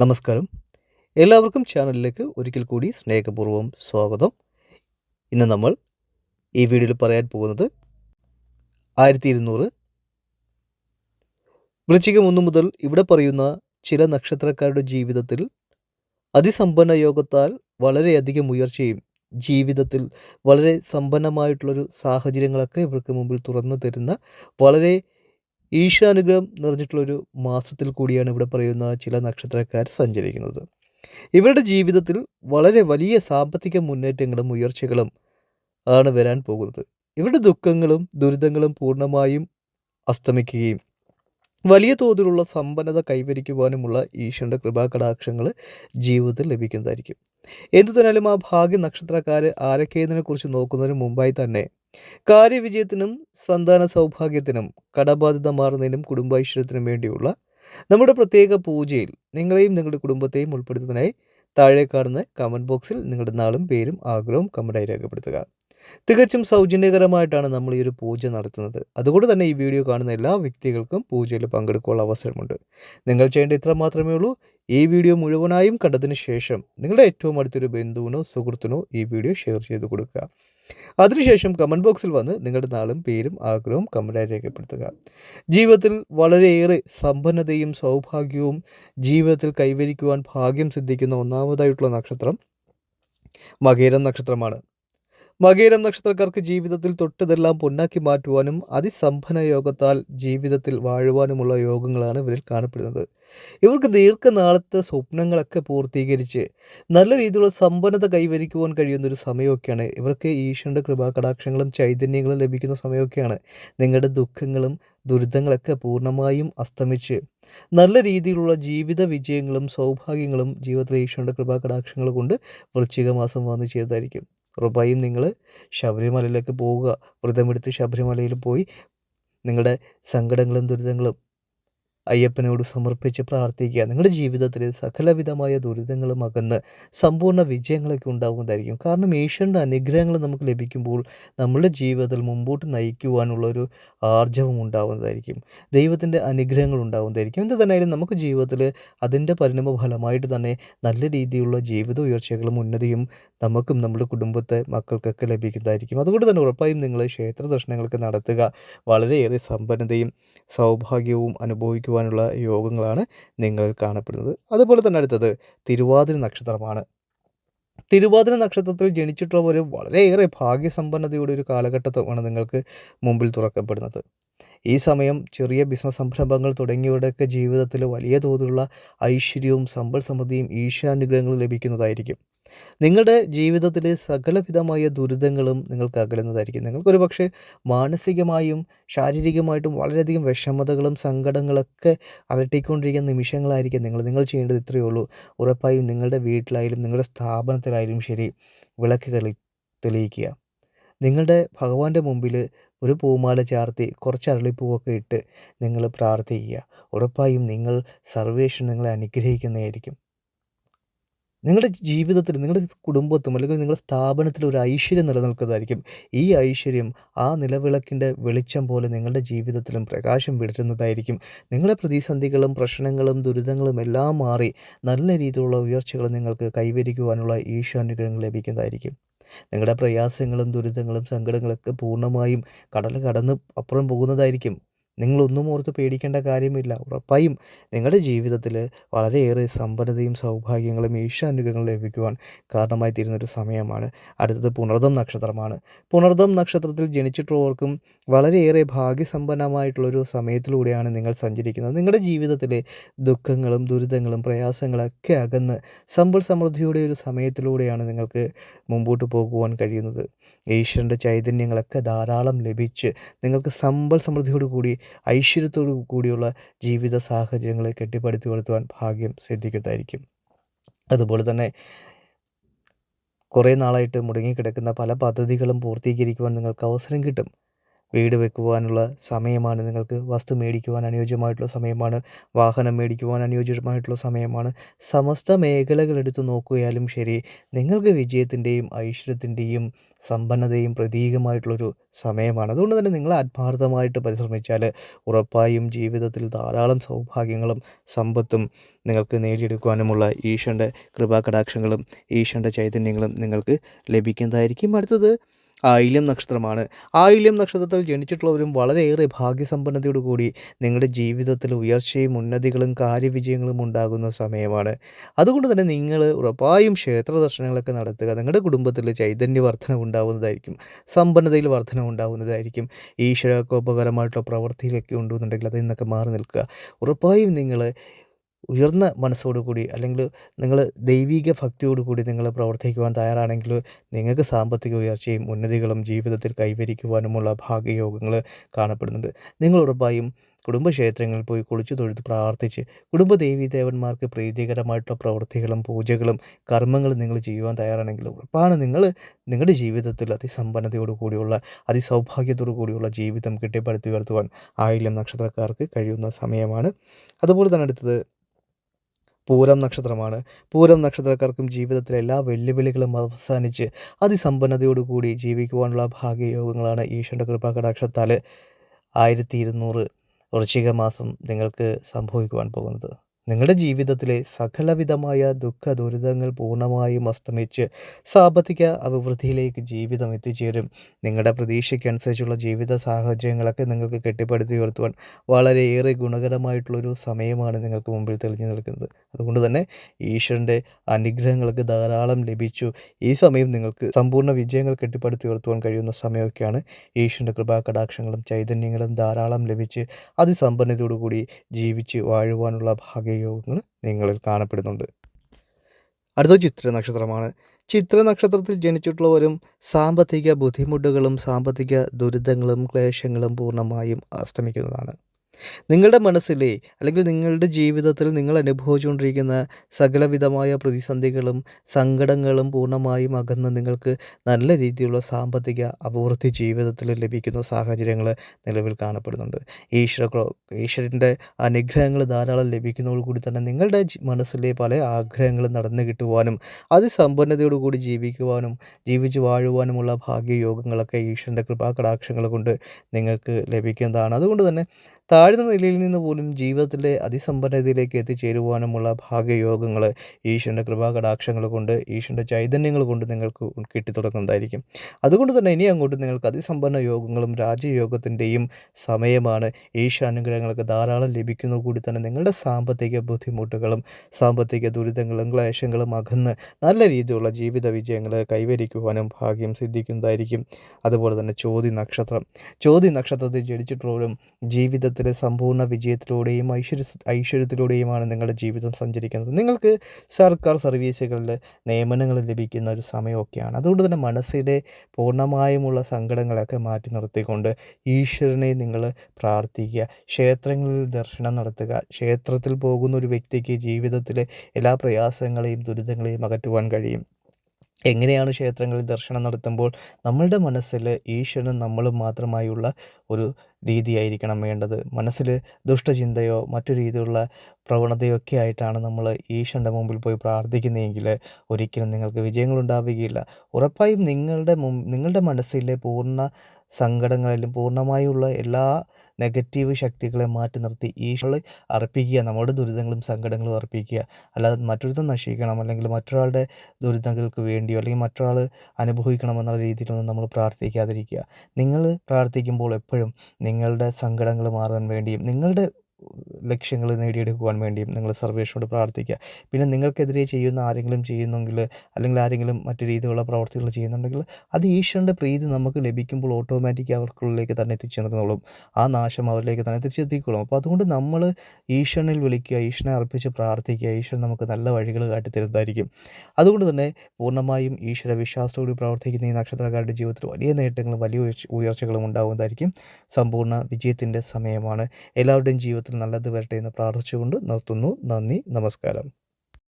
നമസ്കാരം. എല്ലാവർക്കും ചാനലിലേക്ക് ഒരിക്കൽ കൂടി സ്നേഹപൂർവം സ്വാഗതം. ഇന്ന് നമ്മൾ ഈ വീഡിയോയിൽ പറയാൻ പോകുന്നത് ആയിരത്തി ഇരുന്നൂറ് വൃശ്ചികം ഒന്നു മുതൽ ഇവിടെ പറയുന്ന ചില നക്ഷത്രക്കാരുടെ ജീവിതത്തിൽ അതിസമ്പന്ന യോഗത്താൽ വളരെയധികം ഉയർച്ചയും ജീവിതത്തിൽ വളരെ സമ്പന്നമായിട്ടുള്ളൊരു സാഹചര്യങ്ങളൊക്കെ ഇവർക്ക് മുമ്പിൽ തുറന്നു തരുന്ന വളരെ ഈശാനുഗ്രഹം നിറഞ്ഞിട്ടുള്ളൊരു മാസത്തിൽ കൂടിയാണ് ഇവിടെ പറയുന്ന ചില നക്ഷത്രക്കാർ സഞ്ചരിക്കുന്നത്. ഇവരുടെ ജീവിതത്തിൽ വളരെ വലിയ സാമ്പത്തിക മുന്നേറ്റങ്ങളും ഉയർച്ചകളും ആണ് വരാൻ പോകുന്നത്. ഇവരുടെ ദുഃഖങ്ങളും ദുരിതങ്ങളും പൂർണമായും അസ്തമിക്കുകയും വലിയ തോതിലുള്ള സമ്പന്നത കൈവരിക്കുവാനുമുള്ള ഈശ്വരന്റെ കൃപാകടാക്ഷങ്ങൾ ജീവിതത്തിൽ ലഭിക്കുന്നതായിരിക്കും. എന്തു തന്നാലും ആ ഭാഗ്യ നക്ഷത്രക്കാർ ആരൊക്കെയെന്നതിനെക്കുറിച്ച് നോക്കുന്നതിന് മുമ്പായി തന്നെ കാര്യവിജയത്തിനും സന്താന സൗഭാഗ്യത്തിനും കടബാധ്യത മാറുന്നതിനും കുടുംബൈശ്വര്യത്തിനും വേണ്ടിയുള്ള നമ്മുടെ പ്രത്യേക പൂജയിൽ നിങ്ങളെയും നിങ്ങളുടെ കുടുംബത്തെയും ഉൾപ്പെടുത്തുന്നതിനായി താഴെ കാണുന്ന കമന്റ് ബോക്സിൽ നിങ്ങളുടെ നാളും പേരും ആഗ്രഹവും കമന്റായി രേഖപ്പെടുത്തുക. തികച്ചും സൗജന്യകരമായിട്ടാണ് നമ്മൾ ഈ ഒരു പൂജ നടത്തുന്നത്. അതുകൊണ്ട് തന്നെ ഈ വീഡിയോ കാണുന്ന എല്ലാ വ്യക്തികൾക്കും പൂജയിൽ പങ്കെടുക്കാനുള്ള അവസരമുണ്ട്. നിങ്ങൾ ചെയ്യേണ്ട ഇത്ര മാത്രമേ ഉള്ളൂ. ഈ വീഡിയോ മുഴുവനായും കണ്ടതിന് ശേഷം നിങ്ങളുടെ ഏറ്റവും അടുത്തൊരു ബന്ധുവിനോ സുഹൃത്തിനോ ഈ വീഡിയോ ഷെയർ ചെയ്ത് കൊടുക്കുക. അതിനുശേഷം കമന്റ് ബോക്സിൽ വന്ന് നിങ്ങളുടെ നാളും പേരും ആഗ്രഹവും കമന്റായി രേഖപ്പെടുത്തുക. ജീവിതത്തിൽ വളരെയേറെ സമ്പന്നതയും സൗഭാഗ്യവും ജീവിതത്തിൽ കൈവരിക്കുവാൻ ഭാഗ്യം സിദ്ധിക്കുന്ന ഒന്നാമതായിട്ടുള്ള നക്ഷത്രം മകേരം നക്ഷത്രമാണ്. മകേരം നക്ഷത്രക്കാർക്ക് ജീവിതത്തിൽ തൊട്ടതെല്ലാം പൊന്നാക്കി മാറ്റുവാനും അതിസമ്പന്ന യോഗത്താൽ ജീവിതത്തിൽ വാഴുവാനുമുള്ള യോഗങ്ങളാണ് ഇവരിൽ കാണപ്പെടുന്നത്. ഇവർക്ക് ദീർഘനാളത്തെ സ്വപ്നങ്ങളൊക്കെ പൂർത്തീകരിച്ച് നല്ല രീതിയിലുള്ള സമ്പന്നത കൈവരിക്കുവാൻ കഴിയുന്ന ഒരു സമയമൊക്കെയാണ്. ഇവർക്ക് ഈശ്വരന്റെ കൃപാകടാക്ഷങ്ങളും ചൈതന്യങ്ങളും ലഭിക്കുന്ന സമയമൊക്കെയാണ്. നിങ്ങളുടെ ദുഃഖങ്ങളും ദുരിതങ്ങളൊക്കെ പൂർണമായും അസ്തമിച്ച് നല്ല രീതിയിലുള്ള ജീവിത വിജയങ്ങളും സൗഭാഗ്യങ്ങളും ജീവിതത്തിലെ ഈശ്വരന്റെ കൃപാകടാക്ഷങ്ങൾ കൊണ്ട് വൃശ്ചിക മാസം വന്നു ചേർന്നായിരിക്കും ഉറപ്പായും നിങ്ങൾ ശബരിമലയിലേക്ക് പോവുക. വ്രതമെടുത്ത് ശബരിമലയിൽ പോയി നിങ്ങളുടെ സങ്കടങ്ങളും ദുരിതങ്ങളും അയ്യപ്പനോട് സമർപ്പിച്ച് പ്രാർത്ഥിക്കുക. നിങ്ങളുടെ ജീവിതത്തിൽ സകലവിധമായ ദുരിതങ്ങളും അകന്ന് സമ്പൂർണ വിജയങ്ങളൊക്കെ ഉണ്ടാകുന്നതായിരിക്കും. കാരണം ഈശ്വരന്റെ അനുഗ്രഹങ്ങൾ നമുക്ക് ലഭിക്കുമ്പോൾ നമ്മുടെ ജീവിതത്തിൽ മുമ്പോട്ട് നയിക്കുവാനുള്ളൊരു ആർജവം ഉണ്ടാകുന്നതായിരിക്കും. ദൈവത്തിന്റെ അനുഗ്രഹങ്ങൾ ഉണ്ടാകുന്നതായിരിക്കും. എന്ത് തന്നെയായാലും നമുക്ക് ജീവിതത്തിൽ അതിന്റെ പരിണാമ ഫലമായിട്ട് തന്നെ നല്ല രീതിയിലുള്ള ജീവിത ഉയർച്ചകളും ഉന്നതിയും നമുക്കും നമ്മുടെ കുടുംബത്തെ മക്കൾക്കൊക്കെ ലഭിക്കുന്നതായിരിക്കും. അതുകൊണ്ട് തന്നെ ഉറപ്പായും നിങ്ങൾ ക്ഷേത്ര ദർശനങ്ങൾക്ക് നടത്തുക. വളരെയേറെ സമ്പന്നതയും സൗഭാഗ്യവും അനുഭവിക്കുവാനുള്ള യോഗങ്ങളാണ് നിങ്ങളിൽ കാണപ്പെടുന്നത്. അതുപോലെ തന്നെ അടുത്തത് തിരുവാതിര നക്ഷത്രമാണ്. തിരുവാതിര നക്ഷത്രത്തിൽ ജനിച്ചിട്ടുള്ളവർ വളരെയേറെ ഭാഗ്യസമ്പന്നതയുടെ ഒരു കാലഘട്ടമാണ് നിങ്ങൾക്ക് മുമ്പിൽ തുറക്കപ്പെടുന്നത്. ഈ സമയം ചെറിയ ബിസിനസ് സംരംഭങ്ങൾ തുടങ്ങിയവരുടെയൊക്കെ ജീവിതത്തിൽ വലിയ തോതിലുള്ള ഐശ്വര്യവും സമ്പൽ സമൃദ്ധിയും ഈശ്വരാനുഗ്രഹങ്ങളും ലഭിക്കുന്നതായിരിക്കും. നിങ്ങളുടെ ജീവിതത്തിലെ സകലവിധമായ ദുരിതങ്ങളും നിങ്ങൾക്ക് അകലുന്നതായിരിക്കും. നിങ്ങൾക്കൊരു പക്ഷേ മാനസികമായും ശാരീരികമായിട്ടും വളരെയധികം വിഷമതകളും സങ്കടങ്ങളൊക്കെ അലട്ടിക്കൊണ്ടിരിക്കുന്ന നിമിഷങ്ങളായിരിക്കും നിങ്ങൾ. നിങ്ങൾ ചെയ്യേണ്ടത് ഇത്രയേ ഉള്ളൂ. ഉറപ്പായും നിങ്ങളുടെ വീട്ടിലായാലും നിങ്ങളുടെ സ്ഥാപനത്തിലായാലും ശരി വിളക്ക് കളി തെളിയിക്കുക. നിങ്ങളുടെ ഭഗവാന്റെ മുമ്പിൽ ഒരു പൂമാല ചാർത്തി കുറച്ച് അരളിപ്പൂവൊക്കെ ഇട്ട് നിങ്ങൾ പ്രാർത്ഥിക്കുക. ഉറപ്പായും നിങ്ങൾ സർവേഷൻ നിങ്ങളെ അനുഗ്രഹിക്കുന്നതായിരിക്കും. നിങ്ങളുടെ ജീവിതത്തിൽ നിങ്ങളുടെ കുടുംബത്തും അല്ലെങ്കിൽ നിങ്ങളുടെ സ്ഥാപനത്തിൽ ഒരു ഐശ്വര്യം നിലനിൽക്കുന്നതായിരിക്കും. ഈ ഐശ്വര്യം ആ നിലവിളക്കിന്റെ വെളിച്ചം പോലെ നിങ്ങളുടെ ജീവിതത്തിലും പ്രകാശം വിടരുന്നതായിരിക്കും നിങ്ങളുടെ പ്രതിസന്ധികളും പ്രശ്നങ്ങളും ദുരിതങ്ങളും എല്ലാം മാറി നല്ല രീതിയിലുള്ള ഉയർച്ചകൾ നിങ്ങൾക്ക് കൈവരിക്കുവാനുള്ള ഈശ്വരാനുഗ്രഹങ്ങൾ ലഭിക്കുന്നതായിരിക്കും. നിങ്ങളുടെ പ്രയാസങ്ങളും ദുരിതങ്ങളും സങ്കടങ്ങളൊക്കെ പൂർണമായും കടൽ കടന്ന് അപ്പുറം പോകുന്നതായിരിക്കും. നിങ്ങളൊന്നും ഓർത്ത് പേടിക്കേണ്ട കാര്യമില്ല. ഉറപ്പായും നിങ്ങളുടെ ജീവിതത്തിൽ വളരെയേറെ സമ്പന്നതയും സൗഭാഗ്യങ്ങളും ഈശ്വരാനുഗ്രഹങ്ങളും ലഭിക്കുവാൻ കാരണമായി തീരുന്നൊരു സമയമാണ്. അടുത്തത് പുണർദം നക്ഷത്രമാണ്. പുണർദം നക്ഷത്രത്തിൽ ജനിച്ചിട്ടുള്ളവർക്കും വളരെയേറെ ഭാഗ്യസമ്പന്നമായിട്ടുള്ളൊരു സമയത്തിലൂടെയാണ് നിങ്ങൾ സഞ്ചരിക്കുന്നത്. നിങ്ങളുടെ ജീവിതത്തിലെ ദുഃഖങ്ങളും ദുരിതങ്ങളും പ്രയാസങ്ങളൊക്കെ അകന്ന് സമ്പൽ സമൃദ്ധിയുടെ ഒരു സമയത്തിലൂടെയാണ് നിങ്ങൾക്ക് മുമ്പോട്ട് പോകുവാൻ കഴിയുന്നത്. ഈശ്വരന്റെ ചൈതന്യങ്ങളൊക്കെ ധാരാളം ലഭിച്ച് നിങ്ങൾക്ക് സമ്പൽ സമൃദ്ധിയോട് കൂടി ഐശ്വര്യത്തോടു കൂടിയുള്ള ജീവിത സാഹചര്യങ്ങളെ കെട്ടിപ്പടുത്തി കൊടുത്തുവാൻ ഭാഗ്യം സിദ്ധിക്കുന്നതായിരിക്കും. അതുപോലെ തന്നെ കുറേ നാളായിട്ട് മുടങ്ങിക്കിടക്കുന്ന പല പദ്ധതികളും പൂർത്തീകരിക്കുവാൻ നിങ്ങൾക്ക് അവസരം കിട്ടും. വീട് വെക്കുവാനുള്ള സമയമാണ്. നിങ്ങൾക്ക് വസ്തു മേടിക്കുവാൻ അനുയോജ്യമായിട്ടുള്ള സമയമാണ്. വാഹനം മേടിക്കുവാൻ അനുയോജ്യമായിട്ടുള്ള സമയമാണ്. സമസ്ത മേഖലകളെടുത്ത് നോക്കിയാലും ശരി നിങ്ങൾക്ക് വിജയത്തിന്റെയും ഐശ്വര്യത്തിന്റെയും സമ്പന്നതയും പ്രതീകമായിട്ടുള്ളൊരു സമയമാണ്. അതുകൊണ്ട് തന്നെ നിങ്ങൾ ആത്മാർത്ഥമായിട്ട് പരിശ്രമിച്ചാൽ ഉറപ്പായും ജീവിതത്തിൽ ധാരാളം സൗഭാഗ്യങ്ങളും സമ്പത്തും നിങ്ങൾക്ക് നേടിയെടുക്കുവാനുമുള്ള ഈശ്വരന്റെ കൃപാകടാക്ഷങ്ങളും ഈശ്വരന്റെ ചൈതന്യങ്ങളും നിങ്ങൾക്ക് ലഭിക്കുന്നതായിരിക്കും. അടുത്തത് ആയില്യം നക്ഷത്രമാണ്. ആയില്യം നക്ഷത്രത്തിൽ ജനിച്ചിട്ടുള്ളവരും വളരെയേറെ ഭാഗ്യസമ്പന്നതയോടു കൂടി നിങ്ങളുടെ ജീവിതത്തിൽ ഉയർച്ചയും ഉന്നതികളും കാര്യവിജയങ്ങളും ഉണ്ടാകുന്ന സമയമാണ്. അതുകൊണ്ട് തന്നെ നിങ്ങൾ ഉറപ്പായും ക്ഷേത്ര ദർശനങ്ങളൊക്കെ നടത്തുക. നിങ്ങളുടെ കുടുംബത്തിൽ ചൈതന്യ വർധന സമ്പന്നതയിൽ വർധന ഉണ്ടാകുന്നതായിരിക്കും ഈശ്വരക്കോപകരമായിട്ടുള്ള പ്രവൃത്തിയിലൊക്കെ ഉണ്ടെന്നുണ്ടെങ്കിൽ അതിൽ നിന്നൊക്കെ മാറി നിൽക്കുക. ഉറപ്പായും നിങ്ങൾ ഉയർന്ന മനസ്സോടുകൂടി അല്ലെങ്കിൽ നിങ്ങൾ ദൈവിക ഭക്തിയോടുകൂടി നിങ്ങൾ പ്രവർത്തിക്കുവാൻ തയ്യാറാണെങ്കിൽ നിങ്ങൾക്ക് സാമ്പത്തിക ഉയർച്ചയും ഉന്നതികളും ജീവിതത്തിൽ കൈവരിക്കുവാനുമുള്ള ഭാഗ്യയോഗങ്ങൾ കാണപ്പെടുന്നുണ്ട്. നിങ്ങൾ ഉറപ്പായും കുടുംബക്ഷേത്രങ്ങളിൽ പോയി കുളിച്ചു തൊഴുത്ത് പ്രാർത്ഥിച്ച് കുടുംബ ദേവീദേവന്മാർക്ക് പ്രീതികരമായിട്ടുള്ള പ്രവൃത്തികളും പൂജകളും കർമ്മങ്ങളും നിങ്ങൾ ചെയ്യുവാൻ തയ്യാറാണെങ്കിൽ ഉറപ്പാണ് നിങ്ങൾ നിങ്ങളുടെ ജീവിതത്തിൽ അതിസമ്പന്നതയോടു കൂടിയുള്ള അതിസൗഭാഗ്യത്തോടു കൂടിയുള്ള ജീവിതം കെട്ടിപ്പടുത്തി ഉയർത്തുവാൻ ആയില്യം നക്ഷത്രക്കാർക്ക് കഴിയുന്ന സമയമാണ്. അതുപോലെ തന്നെ അടുത്തത് പൂരം നക്ഷത്രമാണ്. പൂരം നക്ഷത്രക്കാർക്കും ജീവിതത്തിലെ എല്ലാ വെല്ലുവിളികളും അവസാനിച്ച് അതിസമ്പന്നതയോടുകൂടി ജീവിക്കുവാനുള്ള ഭാഗ്യയോഗങ്ങളാണ് ഈശ്വരന്റെ കൃപാകടാക്ഷത്താൽ ആയിരത്തി ഇരുന്നൂറ് വൃശ്ചിക മാസം നിങ്ങൾക്ക് സംഭവിക്കുവാൻ പോകുന്നത്. നിങ്ങളുടെ ജീവിതത്തിലെ സകലവിധമായ ദുഃഖ ദുരിതങ്ങൾ പൂർണമായും അസ്തമിച്ച് സാമ്പത്തിക അഭിവൃദ്ധിയിലേക്ക് ജീവിതം എത്തിച്ചേരും. നിങ്ങളുടെ പ്രതീക്ഷയ്ക്കനുസരിച്ചുള്ള ജീവിത സാഹചര്യങ്ങളൊക്കെ നിങ്ങൾക്ക് കെട്ടിപ്പടുത്തി ഉയർത്തുവാൻ വളരെയേറെ ഗുണകരമായിട്ടുള്ളൊരു സമയമാണ് നിങ്ങൾക്ക് മുമ്പിൽ തെളിഞ്ഞു നിൽക്കുന്നത്. അതുകൊണ്ട് തന്നെ ഈശ്വരന്റെ അനുഗ്രഹങ്ങൾക്ക് ധാരാളം ലഭിച്ചു. ഈ സമയം നിങ്ങൾക്ക് സമ്പൂർണ വിജയങ്ങൾ കെട്ടിപ്പടുത്തി ഉയർത്തുവാൻ കഴിയുന്ന സമയമൊക്കെയാണ്. ഈശ്വരന്റെ കൃപാകടാക്ഷങ്ങളും ചൈതന്യങ്ങളും ധാരാളം ലഭിച്ച് അതിസമ്പന്നതയോടുകൂടി ജീവിച്ച് വാഴുവാനുള്ള ഭാഗ്യ യോഗങ്ങൾ നിങ്ങളിൽ കാണപ്പെടുന്നുണ്ട്. അടുത്ത ചിത്ര നക്ഷത്രമാണ് ചിത്ര നക്ഷത്രത്തിൽ ജനിച്ചിട്ടുള്ളവരും സാമ്പത്തിക ബുദ്ധിമുട്ടുകളും സാമ്പത്തിക ദുരിതങ്ങളും ക്ലേശങ്ങളും പൂർണമായും അസ്തമിക്കുന്നതാണ്. നിങ്ങളുടെ മനസ്സിലെ അല്ലെങ്കിൽ നിങ്ങളുടെ ജീവിതത്തിൽ നിങ്ങൾ അനുഭവിച്ചുകൊണ്ടിരിക്കുന്ന സകലവിധമായ പ്രതിസന്ധികളും സങ്കടങ്ങളും പൂർണമായും അകന്ന് നിങ്ങൾക്ക് നല്ല രീതിയിലുള്ള സാമ്പത്തിക അഭിവൃദ്ധി ജീവിതത്തിൽ ലഭിക്കുന്ന സാഹചര്യങ്ങൾ നിലവിൽ കാണപ്പെടുന്നുണ്ട്. ഈശ്വര ഈശ്വരന്റെ അനുഗ്രഹങ്ങൾ ധാരാളം ലഭിക്കുന്നതോടുകൂടി തന്നെ നിങ്ങളുടെ മനസ്സിലെ പല ആഗ്രഹങ്ങളും നടന്നു കിട്ടുവാനും അതിസമ്പന്നതയോടുകൂടി ജീവിക്കുവാനും ജീവിച്ച് വാഴുവാനുമുള്ള ഭാഗ്യയോഗങ്ങളൊക്കെ ഈശ്വരന്റെ കൃപാകടാക്ഷങ്ങൾ കൊണ്ട് നിങ്ങൾക്ക് ലഭിക്കുന്നതാണ്. അതുകൊണ്ട് തന്നെ താഴ്ന്ന നിലയിൽ നിന്ന് പോലും ജീവിതത്തിലെ അതിസമ്പന്നതയിലേക്ക് എത്തിച്ചേരുവാനുമുള്ള ഭാഗ്യയോഗങ്ങൾ ഈശ്വരന്റെ കൃപാകടാക്ഷങ്ങൾ കൊണ്ട് ഈശ്വരന്റെ ചൈതന്യങ്ങൾ കൊണ്ട് നിങ്ങൾക്ക് കിട്ടിത്തുടങ്ങുന്നതായിരിക്കും. അതുകൊണ്ട് തന്നെ ഇനി അങ്ങോട്ട് നിങ്ങൾക്ക് അതിസമ്പന്ന യോഗങ്ങളും രാജയോഗത്തിന്റെയും സമയമാണ്. ഈശാനുഗ്രഹങ്ങൾക്ക് ധാരാളം ലഭിക്കുന്നത് കൂടി തന്നെ നിങ്ങളുടെ സാമ്പത്തിക ബുദ്ധിമുട്ടുകളും സാമ്പത്തിക ദുരിതങ്ങളും ക്ലേശങ്ങളും അകന്ന് നല്ല രീതിയിലുള്ള ജീവിത വിജയങ്ങൾ കൈവരിക്കുവാനും ഭാഗ്യം സിദ്ധിക്കുന്നതായിരിക്കും. അതുപോലെ തന്നെ ചോതി നക്ഷത്രം. ചോതി നക്ഷത്രത്തിൽ ജനിച്ചിട്ടുള്ളവരും ജീവിതത്തിൽ ജീവിതത്തിലെ സമ്പൂർണ വിജയത്തിലൂടെയും ഐശ്വര്യ ഐശ്വര്യത്തിലൂടെയുമാണ് നിങ്ങളുടെ ജീവിതം സഞ്ചരിക്കുന്നത്. നിങ്ങൾക്ക് സർക്കാർ സർവീസുകളിൽ നിയമനങ്ങൾ ലഭിക്കുന്ന ഒരു സമയമൊക്കെയാണ്. അതുകൊണ്ട് തന്നെ മനസ്സിലെ പൂർണമായുമുള്ള സങ്കടങ്ങളൊക്കെ മാറ്റി നിർത്തിക്കൊണ്ട് ഈശ്വരനെ നിങ്ങൾ പ്രാർത്ഥിക്കുക. ക്ഷേത്രങ്ങളിൽ ദർശനം നടത്തുക. ക്ഷേത്രത്തിൽ പോകുന്ന ഒരു വ്യക്തിക്ക് ജീവിതത്തിലെ എല്ലാ പ്രയാസങ്ങളെയും ദുരിതങ്ങളെയും അകറ്റുവാൻ കഴിയും. എങ്ങനെയാണ് ക്ഷേത്രങ്ങളിൽ ദർശനം നടത്തുമ്പോൾ നമ്മളുടെ മനസ്സിൽ ഈശ്വരനും നമ്മളും മാത്രമായുള്ള ഒരു രീതിയായിരിക്കണം വേണ്ടത്. മനസ്സിൽ ദുഷ്ടചിന്തയോ മറ്റു രീതിയിലുള്ള പ്രവണതയോ ഒക്കെ ആയിട്ടാണ് നമ്മൾ ഈശ്വരന്റെ മുമ്പിൽ പോയി പ്രാർത്ഥിക്കുന്നതെങ്കിൽ ഒരിക്കലും നിങ്ങൾക്ക് വിജയങ്ങളുണ്ടാവുകയില്ല. ഉറപ്പായും നിങ്ങളുടെ നിങ്ങളുടെ മനസ്സിലെ പൂർണ സങ്കടങ്ങളിലും പൂർണമായുള്ള എല്ലാ നെഗറ്റീവ് ശക്തികളെ മാറ്റി നിർത്തി ഈശ്വരൻ അർപ്പിക്കുക നമ്മുടെ ദുരിതങ്ങളും സങ്കടങ്ങളും അർപ്പിക്കുക. അല്ലാതെ മറ്റൊരുത്തം നശിക്കണം അല്ലെങ്കിൽ മറ്റൊരാളുടെ ദുരിതങ്ങൾക്ക് വേണ്ടിയോ അല്ലെങ്കിൽ മറ്റൊരാൾ അനുഭവിക്കണമെന്നുള്ള രീതിയിലൊന്നും നമ്മൾ പ്രാർത്ഥിക്കാതിരിക്കുക. നിങ്ങൾ പ്രാർത്ഥിക്കുമ്പോൾ എപ്പോഴും നിങ്ങളുടെ സങ്കടങ്ങൾ മാറാൻ വേണ്ടിയും നിങ്ങളുടെ ലക്ഷ്യങ്ങൾ നേടിയെടുക്കുവാൻ വേണ്ടിയും നിങ്ങൾ സർവേഷനോട് പ്രാർത്ഥിക്കുക. പിന്നെ നിങ്ങൾക്കെതിരെ ചെയ്യുന്ന ആരെങ്കിലും ചെയ്യുന്നെങ്കിൽ അല്ലെങ്കിൽ ആരെങ്കിലും മറ്റു രീതിയിലുള്ള പ്രവർത്തികൾ ചെയ്യുന്നുണ്ടെങ്കിൽ അത് ഈശ്വരന്റെ പ്രീതി നമുക്ക് ലഭിക്കുമ്പോൾ ഓട്ടോമാറ്റിക് അവർക്കുള്ളിലേക്ക് തന്നെ എത്തിച്ചേർന്നോളും. ആ നാശം അവരിലേക്ക് തന്നെ തിരിച്ചെത്തിക്കോളും അപ്പോൾ അതുകൊണ്ട് നമ്മൾ ഈശ്വരനിൽ വിളിക്കുക ഈശ്വരനെ അർപ്പിച്ച് പ്രാർത്ഥിക്കുക ഈശ്വരൻ നമുക്ക് നല്ല വഴികൾ കാട്ടി തരുന്നതായിരിക്കും അതുകൊണ്ട് തന്നെ പൂർണമായും ഈശ്വര വിശ്വാസത്തോട് പ്രവർത്തിക്കുന്ന ഈ നക്ഷത്രക്കാരുടെ ജീവിതത്തിൽ വലിയ നേട്ടങ്ങളും വലിയ ഉയർച്ചകളും ഉണ്ടാകുന്നതായിരിക്കും. സമ്പൂർണ വിജയത്തിന്റെ സമയമാണ്. എല്ലാവരുടെയും ജീവിതത്തിൽ നല്ലത് വരട്ടെ എന്ന് പ്രാർത്ഥിച്ചുകൊണ്ട് നിർത്തുന്നു. നന്ദി. നമസ്കാരം.